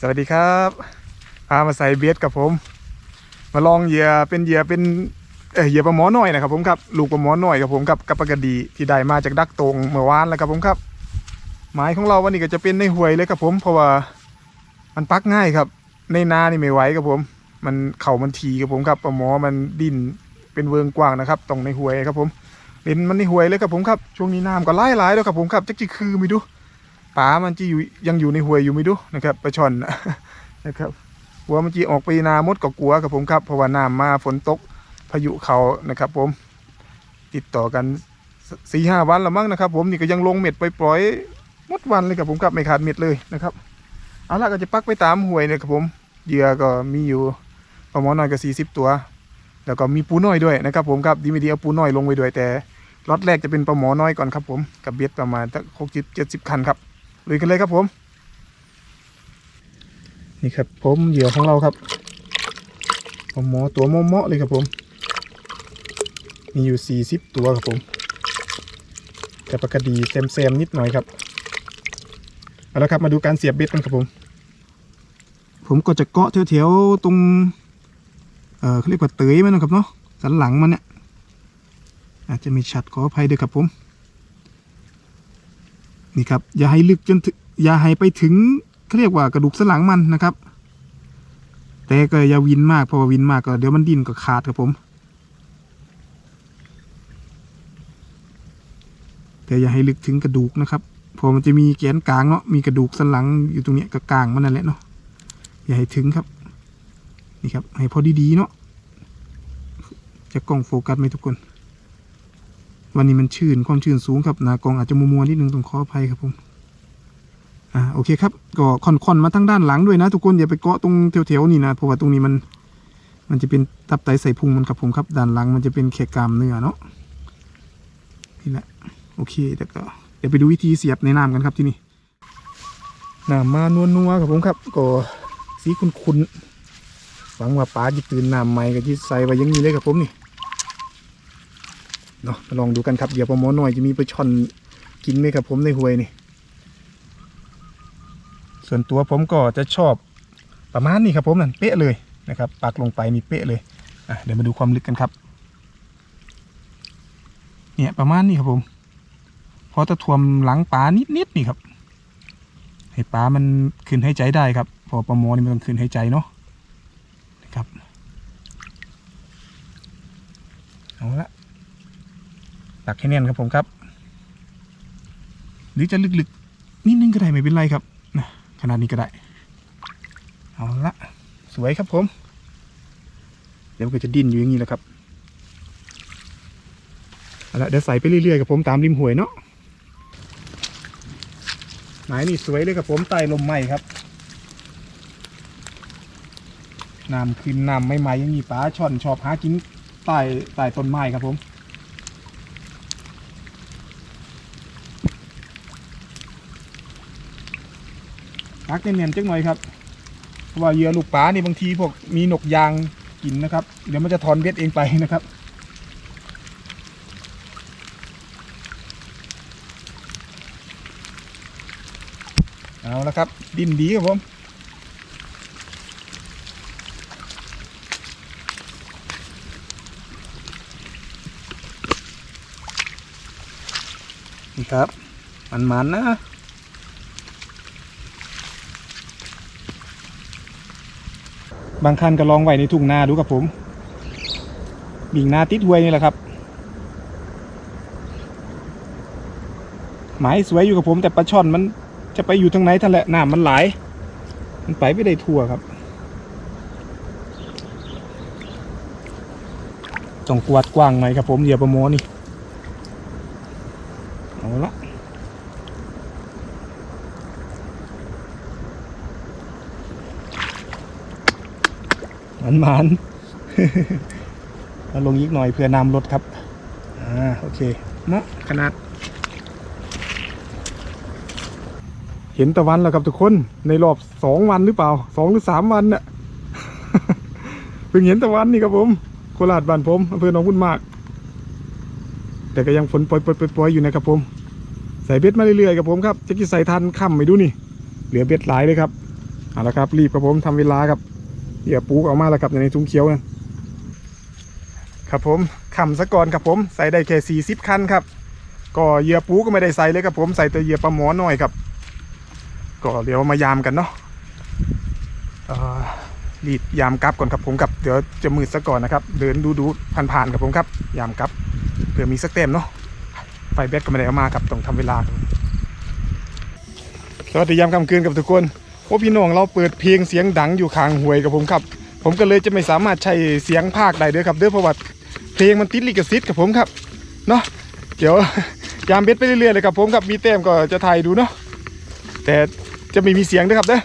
สวัสดีครับพามาใส่เบสกับผม มาลองเหยื่อเป็นเหยื่อเป็นเหยื่อปลาหมอน้อยนะครับผมครับลูกปลาหมอน้อยครับผมครับกับปลากระดีที่ได้มาจากดักตรงเมื่อวานแล้วครับผมครับหมายของเราวันนี้ก็จะเป็นในห่วยเลยครับผมเพราะว่ามันปักง่ายครับ ในนานี่ไม่ไหวครับผม มันเข่ามันทีครับผมครับปลาหมอมันดินเป็นเวิงกว้างนะครับตรงในห่วยครับผมเล่นมันในห่วยเลยครับผมครับช่วงนี้น้ำก็ไล่หลายแล้วครับผมครับจักจีคือไม่ดู ปลามันจะอยู่ยังอยู่ในห่วยอยู่ไม่ดูนะครับปลาช่อนนะครับกลัวมันจีออกไปนามดก็กลัวครับผมครับเพราะว่าน้ำมาฝนตกพายุเขานะครับผมติดต่อกันสี่ห้าวันล้วมั้งนะครับ ผมนี่ก็ยังลงเม็ดไปปล่อยๆหมดวันเลยครับผมครับไม่ขาดเม็ดเลยนะครับเอาละก็จะปักไปตามห้วยเนี่ยครับผมเหยื่อก็มีอยู่ประมาณน้อยก็สี่สิบตัว แล้วก็มีปูน้อยด้วยนะครับ ผมครับดีไม่ดีเอาปูน้อยลงไปด้วยแต่ล็อตแรกจะเป็นปลาหมอน้อยก่อนครับผมกับเบ็ดประมาณสักหกสิบเจ็ดสิบคันครับ ลุยกันเลยครับผม นี่ครับผมเหยื่อของเราครับหมอตัวเหมาะๆเลยครับผม มีอยู่ 40 ตัวครับผมแต่ปกติแซมๆนิดหน่อยครับเอาละครับมาดูการเสียบเบ็ดกันครับผม ผมก็จะเกาะแถวๆตรง เออเขาเรียกว่าเตยมันนะครับเนาะสันหลังมันเนี่ยอาจจะมีชัดขออภัยด้วยครับผม นี่ครับอย่าให้ลึกจนถอย่าให้ไปถึงเขาเรียกว่ากระดูกสันหลังมันนะครับ แต่ก็อย่าวินมากเพราะว่าวินมากก็เดี๋ยวมันดิ้นก็ขาดครับผม แต่อย่าให้ลึกถึงกระดูกนะครับเพอมันจะมีแกนกลางเนาะมีกระดูกสันหลังอยู่ตรงเนี้ยกับกลางมันนั่นแหละเนาะอย่าให้ถึงครับ นี่ครับให้พอดีๆเนาะจะกล้องโฟกัสไหมทุกคน วันนี้มันชื่นความชื่นสูงครับหนากองอาจจะมัวๆนิดนึงต้องขออภัยครับผมอ่าโอเคครับก็ค่อนๆมาทั้งด้านหลังด้วยนะ ทุกคนอย่าไปเกาะตรงแถวๆนี่นะเพราะว่าตรงนี้มัน มันจะเป็นตับไตใส่พุงมันครับผมครับ ด้านหลังมันจะเป็นแค่กามเนื้อเนาะนี่แหละโอเคเดี๋ยวก็เดี๋ยวไปดูวิธีเสียบในน้ำกันครับที่นี่น้ำมานวลๆครับผมครับ ก็สีคุ้นๆหวังว่าป้าจะตื่นน้ำใหม่ก็ที่ใส่ไว้ยังนี้เลยครับผมนี่ เนาะมาลองดูกันครับ เดี๋ยวปลาหมอหน่อยจะมีปลาช่อนกินไหมครับผมในห้วยนี่ ส่วนตัวผมก็จะชอบประมาณนี้ครับผมนั่นเป๊ะเลยนะครับปักลงไปนี่เป๊ะเลยอะเดี๋ยวมาดูความลึกกันครับ เนี่ยประมาณนี้ครับผมพอจะท่วมหลังปลานิดๆนี่ครับให้ปลามันขึ้นให้ใจได้ครับ พอปลาโมอนี่มันต้องขึ้นให้ใจเนาะนะครับเอาละ ตักให้แน่นครับผมครับ หรือจะลึกๆนิดนึงก็ได้ไม่เป็นไรครับนะขนาดนี้ก็ได้ เอาละสวยครับผม เดี๋ยวมันก็จะดิ้นอยู่อย่างนี้แหละครับเอาละเดี๋ยวใส่ไปเรื่อยๆกับผมตามริมห้วยเนาะหมายนี่สวยเลยครับผมใต้ลมไม้ครับน้ำขึ้นน้ำไม่ไหมอย่างนี้ปลาช่อนชอบหากินใต้ใต้ต้นไม้ครับผม ปักเนียนๆจังหน่อยครับเพราะว่าเหยื่อลูกปลานี่บางทีพวกมีนกยางกินนะครับ เดี๋ยวมันจะถอนเบ็ดเองไปนะครับเอาละครับ ดินดีครับผมนี่ครับมันๆนะ บางคันก็ลองไว้ในทุ่งนาดูครับผม บิ่งนาติดห้วยนี่แหละครับ หมายสวยอยู่กับผม แต่ปลาช่อนมันจะไปอยู่ทางไหนท่านแหละน้ำมันไหลายมันไปไม่ได้ทั่วครับ ต้องกวาดกว้างหน่อยครับผมเหยื่อประโมนี่ เอาละ มันมันเอาลงอีกหน่อยเพื่อนำรถครับ อ่า โอเคเนาะขนาด เห็นตะวันแล้วครับทุกคน ในรอบสองวันหรือเปล่าสองหรือสามวันเนี่ยเพิ่งเห็นตะวันนี่ครับผม โคราชบ้านผมอำเภอหนองบุญมาก แต่ก็ยังฝนปล่อยๆๆๆอยู่นะครับผม ใส่เบ็ดมาเรื่อยๆครับผมครับจะกี่ใส่ทันค่ำไม่ดูนี่ เหลือเบ็ดหลายเลยครับ เอาละครับ รีบครับผมทำเวลาครับ เหยื่อปูออกมาแล้วครับในถุงเขียวนั่นครับผมขำซะก่อนครับผมใส่ได้แค่สี่สิบคันครับก็เหยื่อปูก็ไม่ได้ใส่เลยครับผมใส่แต่เหยื่อปลาหมอหน่อยครับ ก็เดี๋ยวมายามกันเนาะรีบยามกลับก่อนครับผมครับเดี๋ยวจะมืดซะก่อนนะครับ เดินดูดูผ่านๆครับผมครับ ยามกลับเผื่อมีสักเต็มเนาะไฟแบตก็ไม่ได้เอามาครับต้องทำเวลาครับสวัสดียามค่ำคืนกับทุกคน ว่าพี่น้องเราเปิดเพลงเสียงดังอยู่ข้างห้วยกับผมครับ ผมก็เลยจะไม่สามารถใช้เสียงภาคได้เด้อครับเด้อเพราะว่าเพลงมันติดลิขสิทธิ์กับผมครับเนาะเดี๋ยวยามเบ็ดไปเรื่อยๆเลยครับผมครับมีเต็มก็จะถ่ายดูเนาะแต่จะไม่มีเสียงด้วยครับเด้อ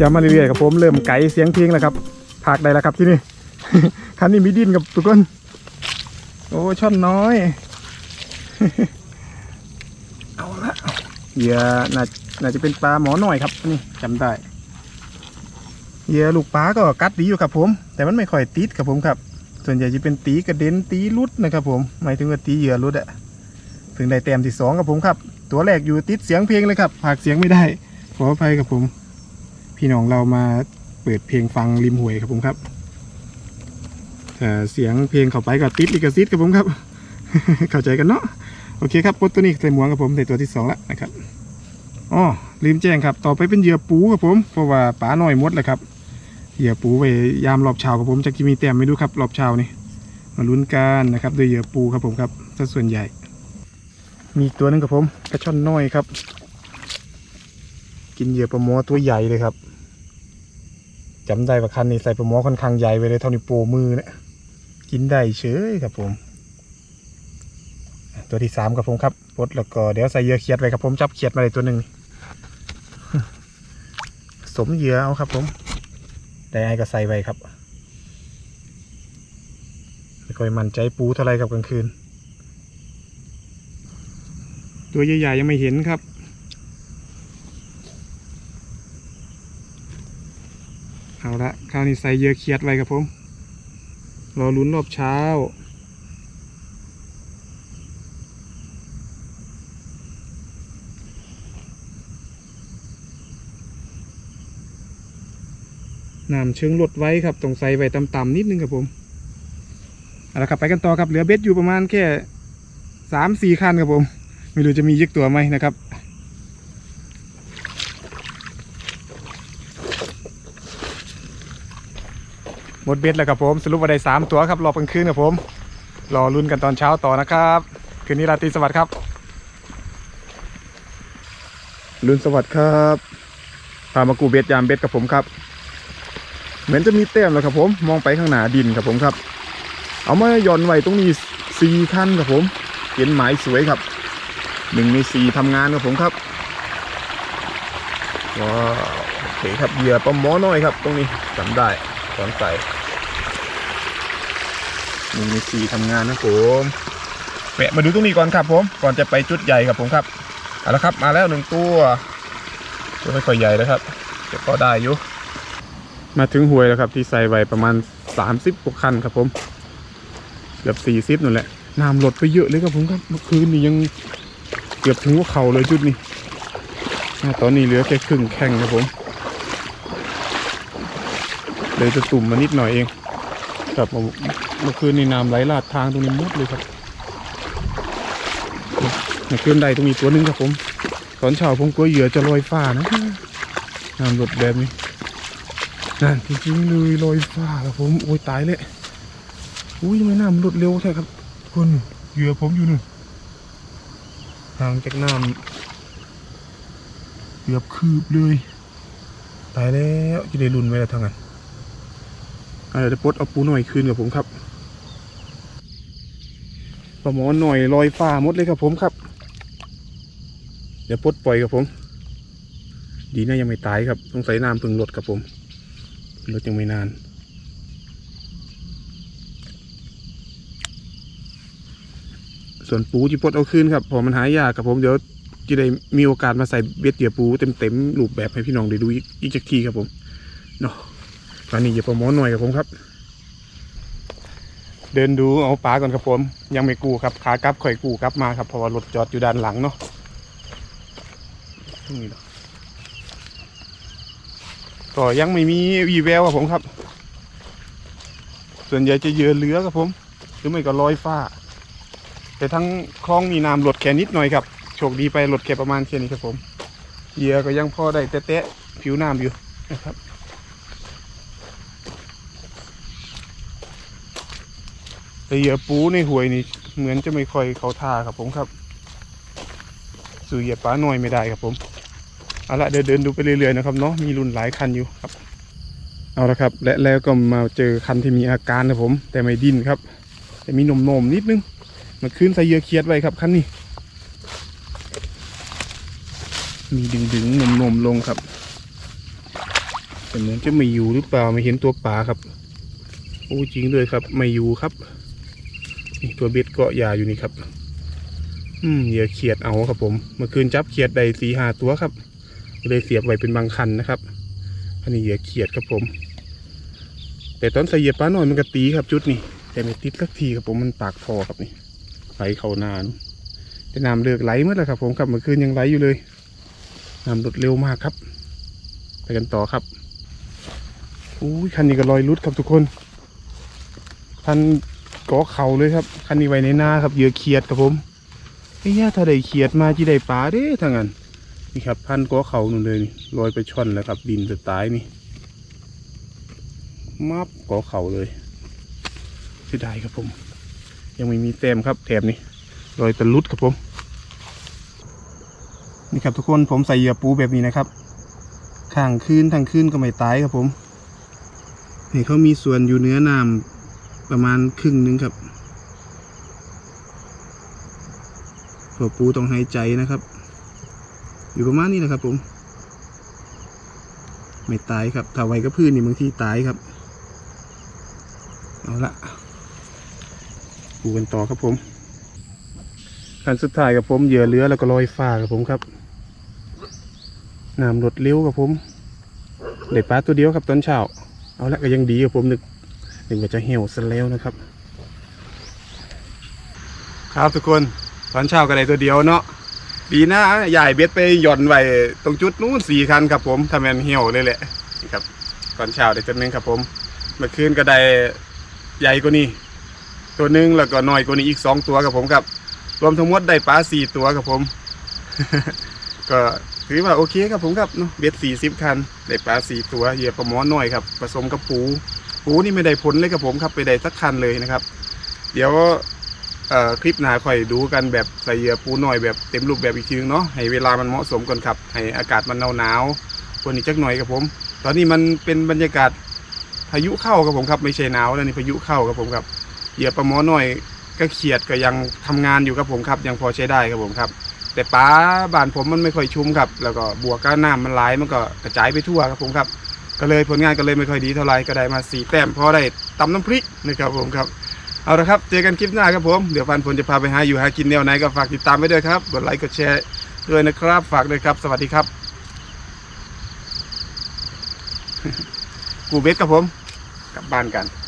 อย่ามาเรื่อยๆครับผมเริ่มไก่เสียงเพลงแล้วครับผากได้แล้วครับที่นี่คันนี้มีดินกับทุกคนโอ้ช่อนน้อย เอาละเหยื่อน่าน่าจะเป็นปลาหมอหน่อยครับนี่จำได้เหยื่อลูกปลาก็กัดดีอยู่ครับผม แต่มันไม่ค่อยติดครับผมครับ ส่วนใหญ่จะเป็นตีกระเด็นตีรุดนะครับผมหมายถึงว่าตีเหยื่อรุดอะถึงได้แต้มที่สองครับผมครับ ตัวแรกอยู่ติดเสียงเพลงเลยครับผากเสียงไม่ได้ขออภัยครับผม พี่น้องเรามาเปิดเพลงฟังริมห้วยครับผมครับเสียงเพลงเข้าไปก็ติดลิขสิทธิ์ครับผมครับ เข้าใจกันเนาะโอเคครับปดตัวนี้ใส่หมวกครับผมใส่ตัวที่สองแล้วนะครับอ๋อลืมแจ้งครับ ต่อไปเป็นเหยื่อปูครับผมเพราะว่าปลาหน่อยมดเลยครับเหยื่อปูไปยามรอบเช้าครับผมจะมีแต้มไม่รู้ครับรอบเช้านี่มาลุ้นกันนะครับด้วยเหยื่อปูครับผมครับสัดส่วนใหญ่ มีตัวหนึงครับผมกระชอนน้อยครับ กินเหยื่อปลาหมอตัวใหญ่เลยครับจำได้ว่าคันนี้ใส่ปลาหมอค่อนข้างใหญ่ไปเลยเท่านิ้วโป้มือเนี่ยกินได้เฉยครับผม ตัวที่สามครับผมครับปลดแล้วก็เดี๋ยวใส่เหยื่อเขียดไว้ครับผมจับเขียดมาเลยตัวหนึ่งสมเหยื่อเอาครับ ผมได้ไอ้ก็ใส่ไว้ครับไม่ค่อยมั่นใจปูเท่าไรครับกลางคืน ตัวใหญ่ๆยังไม่เห็นครับ เอาละคราวนี้ใส่เยื่อเขียดไว้ครับผม รอลุ้นรอบเช้า น้ำเชิงลดไว้ครับต้องใส่ไว้ต่ำๆนิดนึงครับผม เอาละครับไปกันต่อครับ เหลือเบ็ดอยู่ประมาณแค่สามสี่คันครับผม ไม่รู้จะมียึกตัวไหมนะครับ ห มดเบ็ดแล้วครับผม สรุปว่าได้สามตัวครับรอบกลางคืนครับผม รอลุ้นกันตอนเช้าต่อนะครับ คืนนี้ราตรีสวัสดิ์ครับลุนสวัสดิ์ครับพามากูเบ็ดยามเบ็ดกับผมครับ เหมือนจะมีแต้มแล้วครับผม มองไปข้างหน้าดินครับผมครับ เอามาหย่อนไว้ตรงนี้สี่คันครับผม เห็นหมายสวยครับหนึ่งในสี่ทำงานครับผมครับว้าวโอเคครับเหยื่อปลาหมอน้อยครับ ตรงนี้จำได้ตอนใส่ หนึ่งในสี่ทำงานนะผมแวะมาดูตรงนี้ก่อนครับ ผมก่อนจะไปจุดใหญ่ครับผมครับเอาละครับ มาแล้วหนึ่งตัวตัวไม่ค่อยใหญ่แล้วครับแต่ก็ได้อยู่มาถึงห้วยแล้วครับที่ใส่ไว้ประมาณ 30กว่าคันครับผม เกือบ 40นั่นแหละน้ำลดไปเยอะเลยครับผมครับเมื่อคืนนี่ยังเกือบถึงหัวเข่าเลยจุดนี้ตอนนี้เหลือแค่ครึ่งแข้งครับผมเลยจะตุ่มมานิดหน่อยเอง ครับเมื่อคืนนี่น้ำไหลลาดทางตรงนี้หมดเลยครับเมื่อคืนใดตรงนี้ตัวหนึงครับผม ตอนเช้าผมกลัวเหยื่อจะลอยฟ้านะน้ำหลดแบบนี้นั่นจริงๆเลยลอยฟ้าครับผมโอ้ยตายเลยอุ้ยทำไมน้ำมันหลดเร็วใช่ครับทุกคนเหยื่อผมอยู่นู่นห่างจากน้ำเกือบคืบเลย ตายแล้วจะได้รุนไว้แล้วทั้งนั้น เดี๋ยวจะปลดเอาปูหน่อยคืนกับผมครับปลาหมอหน่อยลอยฟ้าหมดเลยครับผมครับ เดี๋ยวปลดปล่อยครับผม ดีนะยังไม่ตายครับต้องใส่น้ำพึ่งลดครับผมลดยังไม่นานส่วนปูที่ปลดเอาคืนครับพอมันหายากครับผมเดี๋ยวจะได้มีโอกาสมาใส่เบ็ดเหยื่อปูเต็มๆรูปแบบให้พี่น้องได้ดูอีกอีกจักทีครับผมเนาะ ตอนนี้อยู่ประมอหน่อยครับผมครับ เดินดูเอาปลาก่อนครับผม ยังไม่กูครับขากลับข่อยกูกลับมาครับเพราะว่ารถจอดอยู่ด้านหลังเนาะนี่เนาะก็ยังไม่มีวีแววครับผมครับ ส่วนใหญ่จะเยือเรือครับผม หรือไม่ก็ลอยฟ้า แต่ทั้งคลองมีน้ำหลดแค่นิดหน่อยครับโชคดีไปหลดแค่ประมาณแค่นี้ครับผมเหยื่อก็ยังพอได้แตะๆผิวน้ำอยู่นะครับ แต่เหยื่อปูในห่วยนี่เหมือนจะไม่ค่อยเขาท่าครับผมครับสู่เหยียปลาหน่อยไม่ได้ครับผมเอาละเดินเดินดูไปเรื่อยๆนะครับเนาะมีรุ่นหลายคันอยู่ครับ เอาละครับ และแล้วก็มาเจอคันที่มีอาการนะผม แต่ไม่ดิ้นครับ แต่มีหนมๆนิดนึงมันขึ้นใส่เยือเคียดไว้ครับคันนี้ มีดึงดึงๆหนมๆลงครับแต่เหมือนจะไม่อยู่หรือเปล่าไม่เห็นตัวปลาครับ โอ้จริงเลยครับ ไม่อยู่ครับ ตัวเบ็ดเกาะยาอยู่นี่ครับ อืมเหยื่อเขียดเอาครับผม เมื่อคืนจับเขียดได้สีหาตัวครับ เลยเสียบไว้เป็นบางคันนะครับอันนี้เหยื่อเขียดครับผม แต่ตอนใส่เหยียบปลาหน่อยมันก็ตีครับจุดนี้แต่ไม่ติดสักทีครับผมมันปากทอครับนี่ไหลเขานานแต่น้ำเลือกไหลเมื่อไรครับ ผมครับเมื่อคืนยังไหลอยู่เลยน้ำลดเร็วมากครับ ไปกันต่อครับอุ้ยคันนี้ก็ลอยลุดครับทุกคนคัน ก่อเขาเลยครับคันนี้ไว้ในหน้าครับเหยื่อเขียดครับผมไอ้ย่าถ้าได้เขียดมาจีได้ปลาเด้ทั้งนั้นนี่ครับพันก้อเขาหนุนเลยนี่ลอยไปช่อนแล้วครับ ดินจะตายนี่มับก้อเขาเลยเสียดายครับผม ยังไม่มีแต้มครับแถบนี้ลอยตะลุดครับผมนี่ครับทุกคนผมใส่เหยื่อปูแบบนี้นะครับข้างคืนทางคืนก็ไม่ตายครับผมนี่เขามีส่วนอยู่เนื้อน้ำ ประมาณครึ่งหนึงครับตัวปูต้องหายใจนะครับ อยู่ประมาณนี้นะครับ ผม ไม่ตายครับถ้าไว้กับพื้นนี่บางทีตายครับ เอาละปูกันต่อครับผมขั้นสุดท้ายกับผมเหยื่อเรือแล้วก็ลอยฟ้ากับผมครับน้ำลดเร็วกับผมได้ปลาตัวเดียวครับตอนเช้า เอาละก็ยังดีกับผมนึก นึกว่าจะเหี่ยวซะแล้วนะครับ ครับทุกคนตอนเช้าก็ได้ตัวเดียวเนาะดีนะใหญ่เบ็ดไปหย่อนไว้ตรงจุดนู้นสี่คันครับผมทำแมนเหี่ยวเลยแหละนี่ครับตอนเช้าได้ตัวหนึงครับผม เมื่อคืนก็ได้ใหญ่กว่านี้ ตัวหนึงแล้วก็น้อยกว่านี้อีกสองตัวครับผมครับ รวมทั้งหมดได้ปลาสี่ตัวครับผม ก็ถือว่าโอเคครับผมครับเนาะเบ็ดสี่สิบคันได้ปลาสี่ตัวเหยื่อปลาหมอน้อยครับผสมกับปู ปูนี่ไม่ได้ผลเลยครับผมครับไปได้สักคันเลยนะครับ เดี๋ยวเอ่อคลิปหน้าค่อยดูกันแบบใส่เหยื่อปูหน่อยแบบเต็มรูปแบบอีกทีนึงเนาะให้เวลามันเหมาะสมก่อนครับ ให้อากาศมันหนาวหนาวคนนี้จักหน่อยครับผม ตอนนี้มันเป็นบรรยากาศพายุเข้าครับผมครับไม่ใช่หนาวแล้วนี่พายุเข้าครับผมครับเหยื่อปลาหมอหน่อยก็เขียดก็ยังทำงานอยู่ครับผมครับ ยังพอใช้ได้ครับผมครับ แต่ปลาบ้านผมมันไม่ค่อยชุ่มครับ แล้วก็บวกกับน้ำมันไหลมันก็กระจายไปทั่วครับผมครับ ก็เลยผลงานก็เลยไม่ค่อยดีเท่าไหร่ก็ได้มาสี่แต้มพอได้ตำน้ำพริกนะครับผมครับเอาละครับ เจอกันคลิปหน้าครับผม เดี๋ยวฟันฝนจะพาไปหาอยู่หากินแนวไหนก็ฝากติดตามไว้ด้วยครับ กดไลค์กดแชร์ด้วยนะครับ ฝากด้วยครับ สวัสดีครับ กูเบสครับผม กลับบ้านกัน